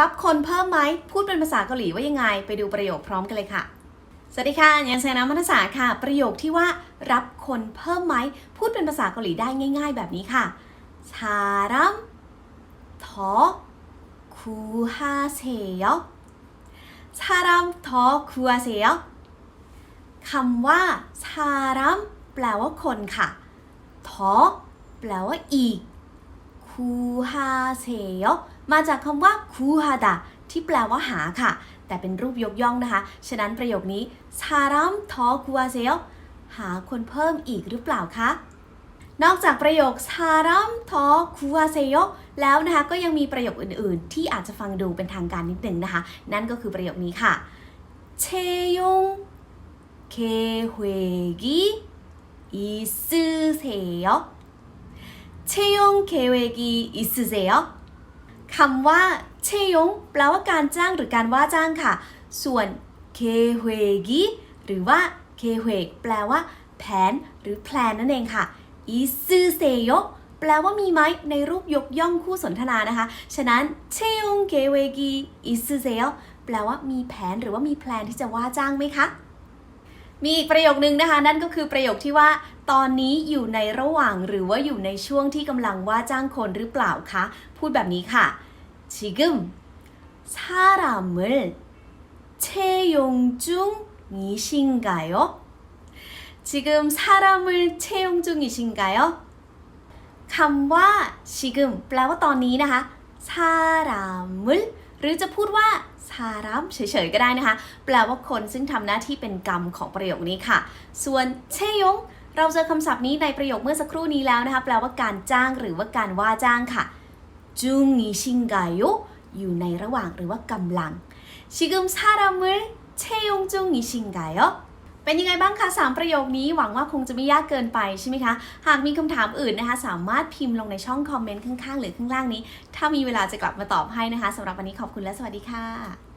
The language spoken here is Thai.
รับคนเพิ่มไหมพูดเป็นภาษาเกาหลีว่ายังไง ไปดูประโยคพร้อมกันเลยค่ะ สวัสดีค่ะยันเซนามัทสาค่ะ ประโยคที่ว่า รับคนเพิ่มไหมพูดเป็นภาษาเกาหลีได้ง่าย ๆ แบบนี้ค่ะชารัมทอคูฮาเซยชารัมทอคูฮาเซยคำว่าชารัมแปลว่าคนค่ะทอแปลว่าอีกคูฮาเซย มาจากคำว่าคูฮาดะที่แปลว่าหาค่ะ แต่เป็นรูปยกย่องนะคะ ฉะนั้นประโยคนี้ชารัมทอคูอาเซลหาคนเพิ่มอีกหรือเปล่าคะ นอกจากประโยคชารัมทอคูอาเซโยแล้วนะคะก็ยังมีประโยคอื่นๆ ที่อาจจะฟังดูเป็นทางการนิดนึงนะคะ นั่นก็คือประโยคนี้ค่ะเชยงเคเฮกิอิสเซโยเชยงเคเฮกิอิสเซโย คำว่าเชยงแปลว่าการจ้างหรือการว่าจ้างค่ะ ส่วนเคเฮกิหรือว่าเคเฮกแปลว่า แผนหรือแพลนนั่นเองค่ะอิซืเซโยแปลว่ามีไหมในรูปยกย่องคู่สนทนานะคะ ฉะนั้นเชยงเคเฮกีอิซืเซโยแปลว่ามีแผนหรือว่ามีแพลนที่จะว่าจ้างไหมคะ มีอีกประโยคนึงนะคะ นั่นก็คือประโยคที่ว่า ตอนนี้อยู่ในระหว่างหรือว่าอยู่ในช่วงที่กำลังว่าจ้างคนหรือเปล่าคะ พูดแบบนี้ค่ะ 지금 사람을 채용 중이신가요? 지금 사람을 채용 중이신가요? คำว่า 지금 แปลว่าตอนนี้นะคะ 사람을 หรือจะพูดว่าซารัมเฉยๆก็ได้นะคะ แปลว่าคนซึ่งทำหน้าที่เป็นกรรมของประโยคนี้ค่ะ ส่วนเชยง เราเจอคำศัพท์นี้ในประโยคเมื่อสักครู่นี้แล้วนะคะ แปลว่าการจ้างหรือว่าการว่าจ้างค่ะจุงอีชิงกายุอยู่ในระหว่างหรือว่ากำลังชิกมซารัมเชยงจุงอีชิงกาย เป็นยังไงบ้างคะสามประโยคนี้หวังว่าคงจะไม่ยากเกินไปใช่ไหมคะ หากมีคำถามอื่นนะคะ สามารถพิมพ์ลงในช่องคอมเมนต์ข้างๆ หรือข้างล่างนี้ ถ้ามีเวลาจะกลับมาตอบให้นะคะสำหรับวันนี้ขอบคุณและสวัสดีค่ะ